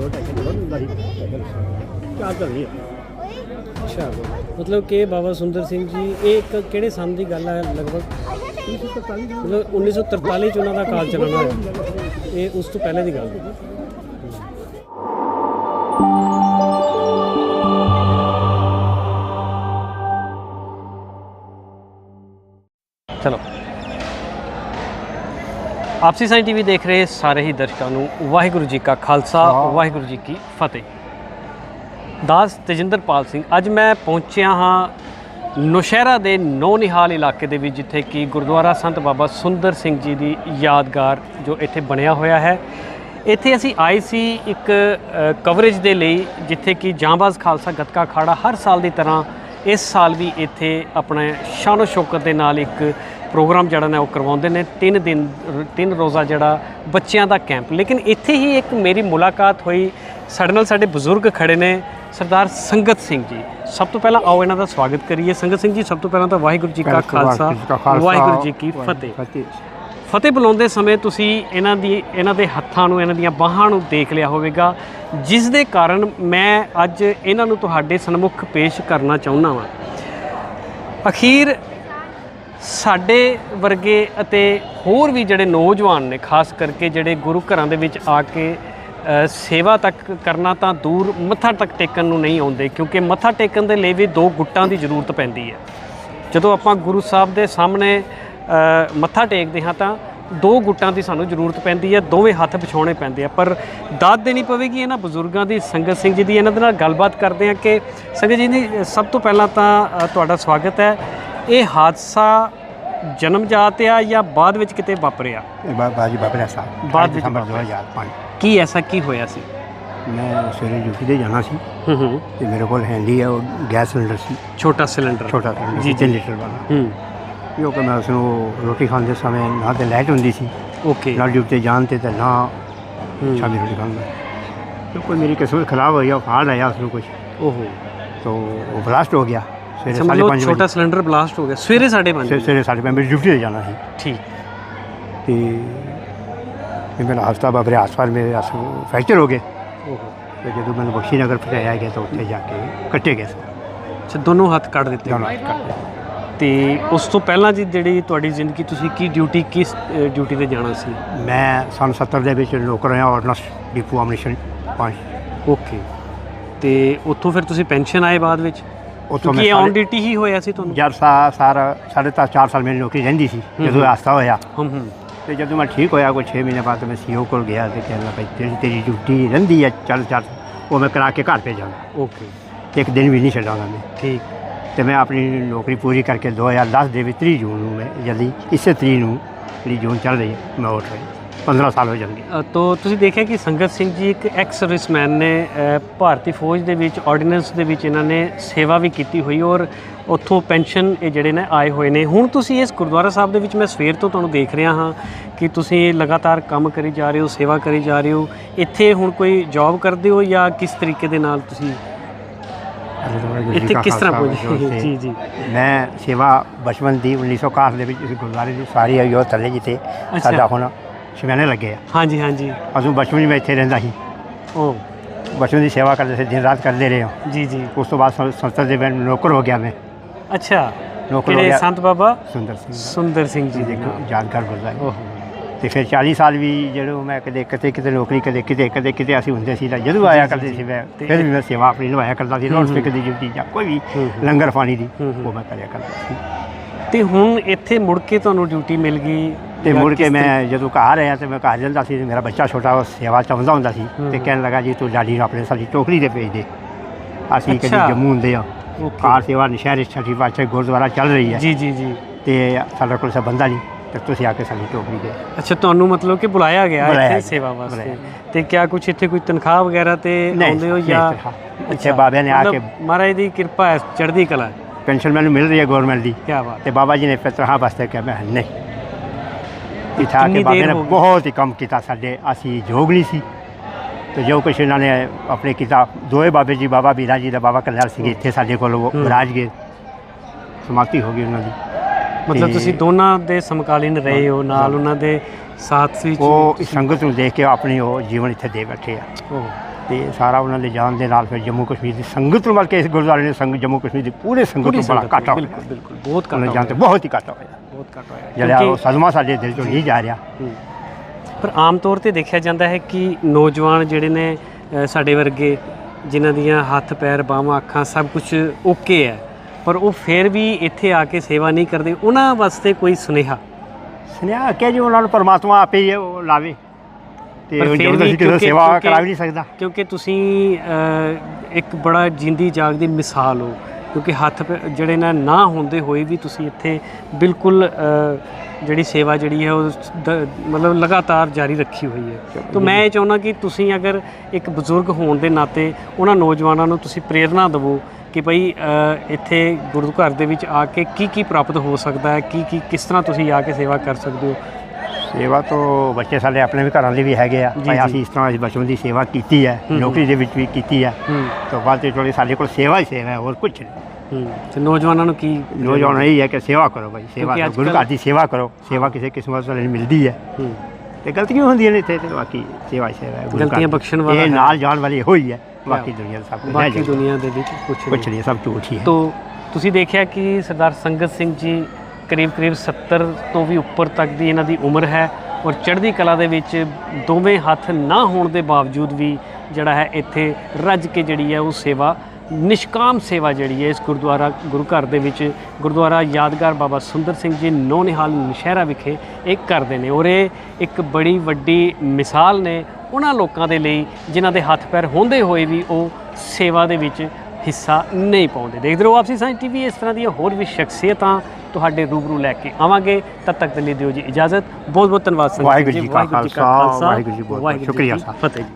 ਛੋਟਾ ਜਿਹਾ ਬਹੁਤ ਹੁੰਦਾ ਸੀ। ਚਾਰ ਤਾਂ ਨਹੀਂ ਅੱਛਾ ਮਤਲਬ ਕਿ ਬਾਬਾ ਸੁੰਦਰ ਸਿੰਘ ਜੀ ਇਹ ਇੱਕ ਕਿਹੜੇ ਸੰਨ ਦੀ ਗੱਲ ਹੈ ਲਗਭਗ? ਮਤਲਬ 1943 ਚ ਉਹਨਾਂ ਦਾ ਕਾਲ ਚੱਲਣਾ ਹੋਇਆ ਇਹ ਉਸ ਤੋਂ ਪਹਿਲੇ ਦੀ ਗੱਲ ਹੈ। ਚਲੋ। ਆਪਸੀ ਸਾਈਂ ਟੀਵੀ ਦੇਖ ਰਹੇ ਸਾਰੇ ਹੀ ਦਰਸ਼ਕਾਂ ਨੂੰ ਵਾਹਿਗੁਰੂ ਜੀ ਕਾ ਖਾਲਸਾ ਵਾਹਿਗੁਰੂ ਜੀ ਕੀ ਫਤਿਹ। ਦਾਸ ਤੇਜਿੰਦਰਪਾਲ ਸਿੰਘ ਅੱਜ ਮੈਂ ਪਹੁੰਚਿਆ ਹਾਂ ਨੌਸ਼ਹਿਰਾ ਦੇ ਨੌ ਨਿਹਾਲ ਇਲਾਕੇ ਦੇ ਵਿੱਚ ਜਿੱਥੇ ਕਿ ਗੁਰਦੁਆਰਾ ਸੰਤ ਬਾਬਾ ਸੁੰਦਰ ਸਿੰਘ ਜੀ ਦੀ ਯਾਦਗਾਰ ਜੋ ਇੱਥੇ ਬਣਿਆ ਹੋਇਆ ਹੈ। ਇੱਥੇ ਅਸੀਂ ਆਏ ਸੀ ਇੱਕ ਕਵਰੇਜ ਦੇ ਲਈ ਜਿੱਥੇ ਕਿ ਜਾਂਬਾਜ਼ ਖਾਲਸਾ ਗੱਤਕਾ ਅਖਾੜਾ ਹਰ ਸਾਲ ਦੀ ਤਰ੍ਹਾਂ ਇਸ ਸਾਲ ਵੀ ਇੱਥੇ ਆਪਣਾ ਸ਼ਾਨੋ ਸ਼ੌਕਤ ਦੇ ਨਾਲ ਇੱਕ ਪ੍ਰੋਗਰਾਮ ਜਿਹੜਾ ਨੇ ਉਹ ਕਰਵਾਉਂਦੇ ਨੇ। ਤਿੰਨ ਦਿਨ ਤਿੰਨ ਰੋਜ਼ਾ ਜਿਹੜਾ ਬੱਚਿਆਂ ਦਾ ਕੈਂਪ। ਲੇਕਿਨ ਇੱਥੇ ਹੀ ਇੱਕ ਮੇਰੀ ਮੁਲਾਕਾਤ ਹੋਈ। ਸਾਡੇ ਨਾਲ ਸਾਡੇ ਬਜ਼ੁਰਗ ਖੜੇ ਨੇ ਸਰਦਾਰ ਸੰਗਤ ਸਿੰਘ ਜੀ। ਸਭ ਤੋਂ ਪਹਿਲਾਂ ਆਓ ਇਹਨਾਂ ਦਾ ਸਵਾਗਤ ਕਰੀਏ। ਸੰਗਤ ਸਿੰਘ ਜੀ ਸਭ ਤੋਂ ਪਹਿਲਾਂ ਤਾਂ ਵਾਹਿਗੁਰੂ ਜੀ ਕਾ ਖਾਲਸਾ। ਵਾਹਿਗੁਰੂ ਜੀ ਕੀ ਫਤਿਹ। ਫਤਿਹ ਬੁਲਾਉਂਦੇ ਸਮੇਂ ਤੁਸੀਂ ਇਹਨਾਂ ਦੀ, ਇਹਨਾਂ ਦੇ ਹੱਥਾਂ ਨੂੰ, ਇਹਨਾਂ ਦੀਆਂ ਬਾਹਾਂ ਨੂੰ ਦੇਖ ਲਿਆ ਹੋਵੇਗਾ, ਜਿਸ ਦੇ ਕਾਰਨ ਮੈਂ ਅੱਜ ਇਹਨਾਂ ਨੂੰ ਤੁਹਾਡੇ ਸਨਮੁਖ ਪੇਸ਼ ਕਰਨਾ ਚਾਹੁੰਦਾ ਹਾਂ ਅਖੀਰ ਸਾਡੇ ਵਰਗੇ ਅਤੇ ਹੋਰ ਵੀ ਜਿਹੜੇ ਨੌਜਵਾਨ ਨੇ, ਖਾਸ ਕਰਕੇ ਜਿਹੜੇ ਗੁਰੂ ਘਰਾਂ ਦੇ ਵਿੱਚ ਆ ਕੇ ਸੇਵਾ ਤੱਕ ਕਰਨਾ ਤਾਂ ਦੂਰ ਮੱਥਾ ਤੱਕ ਟੇਕਣ ਨੂੰ ਨਹੀਂ ਆਉਂਦੇ, ਕਿਉਂਕਿ ਮੱਥਾ ਟੇਕਣ ਦੇ ਲਈ ਵੀ ਦੋ ਗੁੱਟਾਂ ਦੀ ਜ਼ਰੂਰਤ ਪੈਂਦੀ ਹੈ। ਜਦੋਂ ਆਪਾਂ ਗੁਰੂ ਸਾਹਿਬ ਦੇ ਸਾਹਮਣੇ ਮੱਥਾ ਟੇਕਦੇ ਹਾਂ ਤਾਂ ਦੋ ਗੁੱਟਾਂ ਦੀ ਸਾਨੂੰ ਜ਼ਰੂਰਤ ਪੈਂਦੀ ਹੈ ਦੋਵੇਂ ਹੱਥ ਵਿਛਾਉਣੇ ਪੈਂਦੇ ਆ। ਪਰ ਦਾਤ ਦੇਣੀ ਪਵੇਗੀ ਇਹਨਾਂ ਬਜ਼ੁਰਗਾਂ ਦੀ ਸੰਗਤ ਸਿੰਘ ਜੀ ਦੀ। ਇਹਨਾਂ ਦੇ ਨਾਲ ਗੱਲਬਾਤ ਕਰਦੇ ਹਾਂ ਕਿ ਸੰਗਤ ਜੀ ਦੀ ਸਭ ਤੋਂ ਪਹਿਲਾਂ ਤਾਂ ਤੁਹਾਡਾ ਸਵਾਗਤ ਹੈ। ਇਹ ਹਾਦਸਾ ਜਨਮਜਾਤ ਆ ਜਾਂ ਬਾਅਦ ਵਿੱਚ ਕਿਤੇ ਵਾਪਰਿਆ? ਬਾਜੀ ਬਾਬਰਾ ਸਾਹਿਬ ਬਾਅਦ ਵਿੱਚ 2005 ਕੀ ਐਸਾ ਕੀ ਹੋਇਆ ਸੀ? ਮੈਂ ਸਵੇਰੇ ਡਿਊਟੀ ਤੇ ਜਾਣਾ ਸੀ। ਹੂੰ ਹੂੰ। ਤੇ ਮੇਰੇ ਕੋਲ ਹੈਂਡੀ ਹੈ ਉਹ ਗੈਸ ਸਿਲੰਡਰ ਸੀ। ਛੋਟਾ ਸਿਲੰਡਰ। ਛੋਟਾ ਜੀ 3 ਲੀਟਰ ਵਾਲਾ। ਹੂੰ। ਵੀ ਉਹ ਕਹਿੰਦਾ ਉਸ ਨੂੰ ਰੋਟੀ ਖਾਣ ਦੇ ਸਮੇਂ ਨਾ ਤੇ ਲਾਈਟ ਹੁੰਦੀ ਸੀ। ਓਕੇ ਨਾ ਡਿਊਟੀ ਜਾਣ ਤੇ ਤਾਂ ਨਾ ਸ਼ਾਮੀ ਰੋਟੀ ਖਾਣ ਦਾ। ਤੇ ਕੋਈ ਮੇਰੀ ਕਿਸਮਤ ਖਰਾਬ ਹੋਈ ਗਿਆ ਫਾੜ ਆਇਆ ਉਸਨੂੰ ਕੁਝ ਓਹੋ। ਤੋ ਉਹ ਬਲਾਸਟ ਹੋ ਗਿਆ। ਸਵੇਰੇ 5:30 ਛੋਟਾ ਸਿਲੰਡਰ ਬਲਾਸਟ ਹੋ ਗਿਆ। ਸਵੇਰੇ 5:30 ਸਵੇਰੇ 5:30 ਮੇਰੀ ਡਿਊਟੀ ਤੇ ਜਾਣਾ ਸੀ। ਠੀਕ। ਤੇ ਇਹ ਮੇਰਾ ਹਸਤਾ ਬਾਬਰੇ ਹਸਪਤਾਲ ਮੇਰੇ ਫ੍ਰੈਕਚਰ ਹੋ ਗਏ। ਓਹੋ। ਤੇ ਜਦੋਂ ਮੈਨੂੰ ਬਖਸ਼ੀ ਨਗਰ ਪਹੁੰਚਾਇਆ ਗਿਆ ਤਾਂ ਉੱਥੇ ਜਾ ਕੇ ਕੱਟੇ ਗਏ। ਅੱਛਾ ਦੋਨੋਂ ਹੱਥ ਕੱਢ ਦਿੱਤੇ। ਦੋਨੋਂ ਦਿੱਤੇ। ਤੇ ਉਸ ਤੋਂ ਪਹਿਲਾਂ ਜੀ ਜਿਹੜੀ ਤੁਹਾਡੀ ਜ਼ਿੰਦਗੀ ਤੁਸੀਂ ਕੀ ਡਿਊਟੀ ਕਿਸ ਡਿਊਟੀ ਤੇ ਜਾਣਾ ਸੀ? ਮੈਂ ਸੰਨ 70 ਦੇ ਵਿੱਚ ਨੌਕਰ ਰਿਹਾ ਆਰਡਨੈਂਸ ਡਿਪੂ ਅਮਨਿਸ਼ਨ ਪੰਜ ਓਕੇ ਤੇ ਉੱਥੋਂ ਫਿਰ ਤੁਸੀਂ ਪੈਨਸ਼ਨ ਆਏ ਬਾਅਦ ਵਿੱਚ? ਉੱਥੋਂ ਮੈਂ ਔਨ ਡਿਊਟੀ ਹੀ ਹੋਇਆ ਸੀ ਤੁਹਾਨੂੰ? ਜਦ ਸਾ ਸਾਰਾ ਸਾਢੇ ਤਾਂ 4 ਸਾਲ ਮੇਰੀ ਨੌਕਰੀ ਰਹਿੰਦੀ ਸੀ ਜਦੋਂ ਹਾਦਸਾ ਹੋਇਆ। ਹਮ ਹਮ ਤੇ ਜਦੋਂ ਮੈਂ ਠੀਕ ਹੋਇਆ ਕੋਈ 6 ਮਹੀਨੇ ਬਾਅਦ ਮੈਂ ਸੀਓ ਕੋਲ ਗਿਆ ਤੇ ਕਹਿਣ ਲੱਗਾ ਤੇਰੀ ਤੇਰੀ ਡਿਊਟੀ ਰਹਿੰਦੀ ਹੈ ਚੱਲ ਚੱਲ। ਉਹ ਮੈਂ ਕਰਾ ਕੇ ਘਰ ਭੇਜਾਂਗਾ। ਓਕੇ ਇੱਕ ਦਿਨ ਵੀ ਨਹੀਂ ਛੱਡਾਂਗਾ ਮੈਂ। ਠੀਕ। ਤੇ ਮੈਂ ਆਪਣੀ ਨੌਕਰੀ ਪੂਰੀ ਕਰਕੇ 2010 ਦੇ ਵਿੱਚ 30 ਜੂਨ ਨੂੰ ਮੈਂ ਜਲਦੀ ਇਸੇ ਤਰੀਕ ਨੂੰ ਜਿਹੜੀ ਜੂਨ ਚੱਲ ਰਹੀ ਹੈ ਮੈਂ ਉੱਠ ਰਹੀ 15 ਸਾਲ ਹੋ ਜਾਣਗੇ। ਅ, ਤੋ ਤੁਸੀਂ ਦੇਖਿਆ ਕਿ ਸੰਗਤ ਸਿੰਘ ਜੀ ਇੱਕ ਐਕਸ ਸਰਵਿਸਮੈਨ ਨੇ ਭਾਰਤੀ ਫੌਜ ਦੇ ਵਿੱਚ ਆਰਡੀਨੈਂਸ ਦੇ ਵਿੱਚ ਇਹਨਾਂ ਨੇ ਸੇਵਾ ਵੀ ਕੀਤੀ ਹੋਈ ਔਰ ਉੱਥੋਂ ਪੈਨਸ਼ਨ ਇਹ ਜਿਹੜੇ ਨੇ ਆਏ ਹੋਏ ਨੇ। ਹੁਣ ਤੁਸੀਂ ਇਸ ਗੁਰਦੁਆਰਾ ਸਾਹਿਬ ਦੇ ਵਿੱਚ ਮੈਂ ਸਵੇਰ ਤੋਂ ਤੁਹਾਨੂੰ ਦੇਖ ਰਿਹਾ ਹਾਂ ਕਿ ਤੁਸੀਂ ਲਗਾਤਾਰ ਕੰਮ ਕਰੀ ਜਾ ਰਹੇ ਹੋ ਸੇਵਾ ਕਰੀ ਜਾ ਰਹੇ ਹੋ। ਇੱਥੇ ਹੁਣ ਕੋਈ ਜੌਬ ਕਰਦੇ ਹੋ ਜਾਂ ਕਿਸ ਤਰੀਕੇ ਦੇ ਨਾਲ ਤੁਸੀਂ ਇੱਥੇ ਕਿਸ ਤਰ੍ਹਾਂ ਪਹੁੰਚੇ ਜੀ। ਜੀ ਮੈਂ ਸੇਵਾ ਬਚਪਨ ਦੀ 1961 ਦੇ ਵਿੱਚ ਇਸ ਗੁਰਦੁਆਰੇ ਦੀ ਸਾਰੀ ਆਈ ਉਹ ਥੱਲੇ ਜਿੱਥੇ ਸਾਡਾ ਹੁਣ ਸ਼ਮਿਆਨੇ ਲੱਗੇ ਆ। ਹਾਂਜੀ ਹਾਂਜੀ। ਅਸੂ ਬਚਪਨ ਵਿੱਚ ਇੱਥੇ ਰਹਿੰਦਾ ਸੀ। ਓ। ਬਚਪਨ ਦੀ ਸੇਵਾ ਕਰਦੇ ਸੀ ਦਿਨ ਰਾਤ ਕਰਦੇ ਰਹੇ ਹਾਂ। ਜੀ ਜੀ। ਉਸ ਤੋਂ ਬਾਅਦ ਸੰਸਦ ਦੇ ਵਿੱਚ ਨੌਕਰ ਹੋ ਗਿਆ ਮੈਂ। ਅੱਛਾ। ਨੌਕਰ ਹੋ ਗਿਆ ਸੰਤ ਬਾਬਾ? ਸੁੰਦਰ ਸਿੰਘ ਸੁੰਦਰ ਸਿੰਘ ਜੀ ਦੇ ਯਾਦਗਾਰ ਗੁਰਦੁਆਰਾ। ਓਹੋ। ਤੇ ਫਿਰ 40 ਸਾਲ ਵੀ ਜਦੋਂ ਮੈਂ ਕਦੇ ਕਿਤੇ ਕਿਤੇ ਨੌਕਰੀ ਕਦੇ ਕਿਤੇ ਕਦੇ ਕਿਤੇ ਅਸੀਂ ਹੁੰਦੇ ਸੀ ਤਾਂ ਜਦੋਂ ਆਇਆ ਕਰਦੇ ਸੀ ਮੈਂ ਫਿਰ ਵੀ ਮੈਂ ਸੇਵਾ ਆਪਣੀ ਨਿਭਾਇਆ ਕਰਦਾ ਸੀ ਲਾਊਡ ਸਪੀਕਰ ਦੀ ਡਿਊਟੀ ਜਾਂ ਕੋਈ ਵੀ। ਲੰਗਰ ਪਾਣੀ ਦੀ। ਉਹ ਮੈਂ ਕਰਿਆ ਕਰਦਾ ਸੀ। ਤੇ ਹੁਣ ਇੱਥੇ ਮੁੜ ਕੇ ਤੁਹਾਨੂੰ ਡਿਊਟੀ ਮਿਲ ਗਈ ਤੇ ਮੁੜ ਕੇ ਮੈਂ ਜਦੋਂ ਘਰ ਆਇਆ ਤੇ ਮੈਂ ਘਰ ਜਾਂਦਾ ਸੀ ਮੇਰਾ ਬੱਚਾ ਛੋਟਾ ਉਹ ਸੇਵਾ ਚਾਹੁੰਦਾ ਹੁੰਦਾ ਸੀ ਤੇ। ਕਹਿਣ ਲੱਗਾ ਜੀ ਤੂੰ ਡੈਡੀ ਨੂੰ ਆਪਣੇ ਸਾਡੀ ਟੋਕਰੀ ਤੇ ਭੇਜ ਦੇ। ਅਸੀਂ ਕਦੀ। ਜੰਮੂ ਹੁੰਦੇ ਆ। ਕਾਰ ਸੇਵਾ ਨਸ਼ਹਿਰੇ ਛਠੀ ਪਾਤਸ਼ਾਹ ਗੁਰਦੁਆਰਾ ਚੱਲ ਰਹੀ ਹੈ। ਜੀ ਜੀ ਜੀ। ਤੇ ਸਾਡਾ ਕੋਲ ਸਾ ਬੰਦਾ ਨਹੀਂ। ਤੇ ਤੁਸੀਂ ਆ ਕੇ ਸਾਡੀ ਟੋਕਰੀ ਦੇ ਅੱਛਾ ਤੁਹਾਨੂੰ ਮਤਲਬ ਕਿ ਬੁਲਾਇਆ ਗਿਆ ਬੁਲਾਇਆ ਇੱਥੇ ਗਿਆ, ਸੇਵਾ ਵਾਸਤੇ? ਬੁਲਾਇਆ ਤੇ ਕਿਆ ਕੁਛ ਇੱਥੇ ਕੋਈ ਤਨਖਾਹ ਵਗੈਰਾ ਤੇ ਨਹੀਂ, ਆਉਂਦੇ ਹੋ ਨਹੀਂ ਜਾਂ ਤਨਖਾਹ। ਇੱਥੇ ਬਾਬਿਆਂ ਨੇ ਆ ਮਤਲਬ ਕੇ- ਮਹਾਰਾਜ ਦੀ ਕਿਰਪਾ ਹੈ ਚੜ੍ਹਦੀ ਕਲਾ ਹੈ। ਪੈਨਸ਼ਨ ਮੈਨੂੰ ਮਿਲ ਰਹੀ ਹੈ ਗਵਰਨਮੈਂਟ ਦੀ। ਕੀ ਬਾਤ। ਤੇ ਬਾਬਾ ਜੀ ਨੇ ਫਿਰ ਤਨਖਾਹ ਵਾਸਤੇ ਕਿਹਾ ਮੈਂ ਨਹੀਂ। ਇੱਥੇ ਆ ਕਿੰਨੀ ਕੇ ਬਾਬੇ ਦੇਰ ਨੇ ਹੋ ਗਈ? ਬਹੁਤ ਹੀ ਕੰਮ ਕੀਤਾ ਸਾਡੇ। ਅਸੀਂ ਜੋਗ ਨਹੀਂ ਸੀ। ਤੇ ਜੋ ਕੁਛ ਇਹਨਾਂ ਨੇ ਆਪਣੇ ਕੀਤਾ ਦੋਏ ਬਾਬੇ ਜੀ ਬਾਬਾ ਵੀਰਾ ਜੀ ਦਾ ਬਾਬਾ ਕਲਿਆਣ ਸੀਗੇ ਇੱਥੇ ਸਾਡੇ ਕੋਲ ਉਹ ਹੂੰ। ਗਏ। ਸਮਾਪਤੀ ਹੋ ਗਈ ਉਹਨਾਂ ਦੀ। ਮਤਲਬ ਤੇ- ਤੁਸੀਂ ਦੋਨਾਂ ਦੇ ਸਮਕਾਲੀਨ ਰਹੇ ਹੋ ਨਾਲ। ਉਹਨਾਂ ਦੇ ਸਾਥ ਵਿੱਚ ਉਹ ਇਸ ਸੰਗਤ ਨੂੰ ਦੇਖ ਕੇ ਆਪਣੀ ਉਹ ਜੀਵਨ ਇੱਥੇ ਦੇ ਬੈਠੇ ਆ। ਓਹ, ਤੇ ਸਾਰਾ ਉਹਨਾਂ ਦੇ ਜਾਣ ਦੇ ਨਾਲ ਫਿਰ ਜੰਮੂ ਕਸ਼ਮੀਰ ਦੀ ਸੰਗਤ ਨੂੰ ਬਲਕਿ ਇਸ ਗੁਰਦੁਆਰੇ ਨੇ ਸੰਗ ਜੰਮੂ ਕਸ਼ਮੀਰ ਦੀ ਪੂਰੇ ਸੰਗਤ ਨੂੰ ਬੜਾ ਸੰਗਤ ਘਾਟਾ ਹੋਇਆ। ਬਿਲਕੁਲ ਬਿਲਕੁਲ ਬਹੁਤ ਘਾਟਾ ਉਹਨਾਂ ਜਾਣ ਤੇ ਹੋਇਆ, ਬਹੁਤ ਹੀ ਘਾਟਾ ਹੋਇਆ। ਬਹੁਤ ਘਾਟਾ ਹੋਇਆ। ਜਿਹੜਾ ਉਹ ਕਿਉਂਕਿ- ਸਦਮਾ ਸਾਡੇ ਦਿਲ ਚੋਂ ਨਹੀਂ ਜਾ ਰਿਹਾ। ਹੂੰ। ਪਰ ਆਮ ਤੌਰ ਤੇ ਦੇਖਿਆ ਜਾਂਦਾ ਹੈ ਕਿ ਨੌਜਵਾਨ ਜਿਹੜੇ ਨੇ ਅ, ਸਾਡੇ ਵਰਗੇ ਜਿਨ੍ਹਾਂ ਦੀਆਂ ਹੱਥ ਪੈਰ ਬਾਹਾਂ ਅੱਖਾਂ ਸਭ ਕੁਝ ਓਕੇ ਹੈ। ਪਰ ਉਹ ਫਿਰ ਵੀ ਇੱਥੇ ਆ ਕੇ ਸੇਵਾ ਨਹੀਂ ਕਰਦੇ। ਉਹਨਾਂ ਵਾਸਤੇ ਕੋਈ ਸੁਨੇਹਾ? ਸੁਨਿਆ ਕਿ ਜੀ ਉਹਨਾਂ ਨੂੰ ਪਰਮਾਤਮਾ ਆਪੇ ਹੀ ਉਹ ਲਾਵੇ। ਤੇ ਉਹ ਜ਼ਬਰਦਸਤੀ ਵੀ ਕਿਸੇ ਸੇਵਾ ਕਰਾ ਵੀ ਨਹੀਂ ਸਕਦਾ। ਕਿਉਂਕਿ ਤੁਸੀਂ ਇੱਕ ਬੜਾ ਜਿੰਦੀ ਜਾਗਦੀ ਮਿਸਾਲ ਹੋ। ਕਿਉਂਕਿ ਹੱਥ ਜਿਹੜੇ ਨਾ ਨਾ ਹੁੰਦੇ ਹੋਏ ਵੀ ਤੁਸੀਂ ਇੱਥੇ ਬਿਲਕੁਲ ਜਿਹੜੀ ਸੇਵਾ ਜਿਹੜੀ ਹੈ ਉਹ ਮਤਲਬ ਲਗਾਤਾਰ ਜਾਰੀ ਰੱਖੀ ਹੋਈ ਹੈ। ਤਾਂ ਮੈਂ ਇਹ ਚਾਹੁੰਦਾ ਕਿ ਤੁਸੀਂ ਅਗਰ ਇੱਕ ਬਜ਼ੁਰਗ ਹੋਣ ਦੇ ਨਾਤੇ ਉਹਨਾਂ ਨੌਜਵਾਨਾਂ ਨੂੰ ਤੁਸੀਂ ਪ੍ਰੇਰਣਾ ਦਿਵੋ ਕਿ ਭਈ ਇੱਥੇ ਗੁਰੂ ਘਰ ਦੇ ਵਿੱਚ ਆ ਕੇ ਕੀ ਕੀ ਪ੍ਰਾਪਤ ਹੋ ਸਕਦਾ ਹੈ? ਕੀ ਕੀ ਕਿਸ ਤਰ੍ਹਾਂ ਤੁਸੀਂ ਆ ਕੇ ਸੇਵਾ ਕਰ ਸਕਦੇ ਹੋ? ਸੇਵਾ ਤੋਂ ਬੱਚੇ ਸਾਡੇ ਆਪਣੇ ਵੀ ਘਰਾਂ ਦੇ ਵੀ ਹੈਗੇ ਆ। ਭਾਈ। ਅਸੀਂ ਇਸ ਤਰ੍ਹਾਂ ਇਸ ਬਚਪਨ ਦੀ ਸੇਵਾ ਕੀਤੀ ਹੈ। ਨੌਕਰੀ ਦੇ ਵਿੱਚ ਵੀ ਕੀਤੀ ਹੈ। ਤੋਂ ਬਾਅਦ ਤੇ ਥੋੜੀ ਸਾਡੇ ਕੋਲ ਸੇਵਾ ਹੀ ਸੇਵਾ ਹੈ ਹੋਰ ਕੁਝ ਨਹੀਂ। ਤੇ ਨੌਜਵਾਨਾਂ ਨੂੰ ਕੀ ਨੌਜਵਾਨ ਇਹ ਹੈ ਕਿ ਸੇਵਾ ਕਰੋ ਭਾਈ ਸੇਵਾ ਕਰੋ। ਗੁਰੂ ਘਰ ਦੀ ਸੇਵਾ ਕਰੋ। ਸੇਵਾ ਕਿਸੇ ਕਿਸਮਤ ਨਾਲ ਮਿਲਦੀ ਹੈ। ਤੇ ਗਲਤੀਆਂ ਹੁੰਦੀਆਂ ਨੇ ਇੱਥੇ ਤੇ ਬਾਕੀ ਸੇਵਾ ਹੀ ਸੇਵਾ ਹੈ ਗਲਤੀਆਂ। ਬਖਸ਼ਣ ਵਾਲਾ ਇਹ। ਨਾਲ ਜਾਣ ਵਾਲੀ ਇਹੋ ਹੀ ਹੈ। ਬਾਕੀ ਦੁਨੀਆ ਦਾ ਸਭ ਕੁਝ ਬਾਕੀ ਦੁਨੀਆ ਦੇ ਵਿੱਚ ਕੁਝ ਕੁਝ ਨਹੀਂ ਸਭ ਝੂਠ ਹੀ ਹੈ। ਤੋ ਤੁਸੀਂ ਦੇਖਿਆ ਕਿ ਸਰਦਾਰ ਸੰਗਤ ਸਿੰਘ ਜੀ ਕਰੀਬ ਕਰੀਬ 70 ਤੋਂ ਵੀ ਉੱਪਰ ਤੱਕ ਦੀ ਇਹਨਾਂ ਦੀ ਉਮਰ ਹੈ ਔਰ ਚੜ੍ਹਦੀ ਕਲਾ ਦੇ ਵਿੱਚ ਦੋਵੇਂ ਹੱਥ ਨਾ ਹੋਣ ਦੇ ਬਾਵਜੂਦ ਵੀ ਜਿਹੜਾ ਹੈ ਇੱਥੇ ਰੱਜ ਕੇ ਜਿਹੜੀ ਹੈ ਉਹ ਸੇਵਾ ਨਿਸ਼ਕਾਮ ਸੇਵਾ ਜਿਹੜੀ ਹੈ ਇਸ ਗੁਰਦੁਆਰਾ ਗੁਰੂ ਘਰ ਦੇ ਵਿੱਚ ਗੁਰਦੁਆਰਾ ਯਾਦਗਾਰ ਬਾਬਾ ਸੁੰਦਰ ਸਿੰਘ ਜੀ ਨੌਨਿਹਾਲ ਨਸ਼ਹਿਰਾ ਵਿਖੇ ਇਹ ਕਰਦੇ ਨੇ ਔਰ ਇਹ ਇੱਕ ਬੜੀ ਵੱਡੀ ਮਿਸਾਲ ਨੇ ਉਹਨਾਂ ਲੋਕਾਂ ਦੇ ਲਈ ਜਿਨ੍ਹਾਂ ਦੇ ਹੱਥ ਪੈਰ ਹੁੰਦੇ ਹੋਏ ਵੀ ਉਹ ਸੇਵਾ ਦੇ ਵਿੱਚ ਹਿੱਸਾ ਨਹੀਂ ਪਾਉਂਦੇ। ਦੇਖਦੇ ਰਹੋ ਆਪਸੀ ਸਾਇੰਸ ਟੀਵੀ ਇਸ ਤਰ੍ਹਾਂ ਦੀਆਂ ਹੋਰ ਵੀ ਸ਼ਖਸੀਅਤਾਂ ਤੁਹਾਡੇ ਰੂਬਰੂ ਲੈ ਕੇ ਆਵਾਂਗੇ। ਤਦ ਤੱਕ ਦੇ ਲਈ ਦਿਓ ਜੀ ਇਜਾਜ਼ਤ। ਬਹੁਤ ਬਹੁਤ ਧੰਨਵਾਦ ਵਾਹਿਗੁਰੂ ਜੀ, ਕਾ ਖਾਲਸਾ, ਵਾਹਿਗੁਰੂ ਜੀ ਬਹੁਤ ਸ਼ੁਕਰੀਆ। ਫਤਿਹ ਜੀ।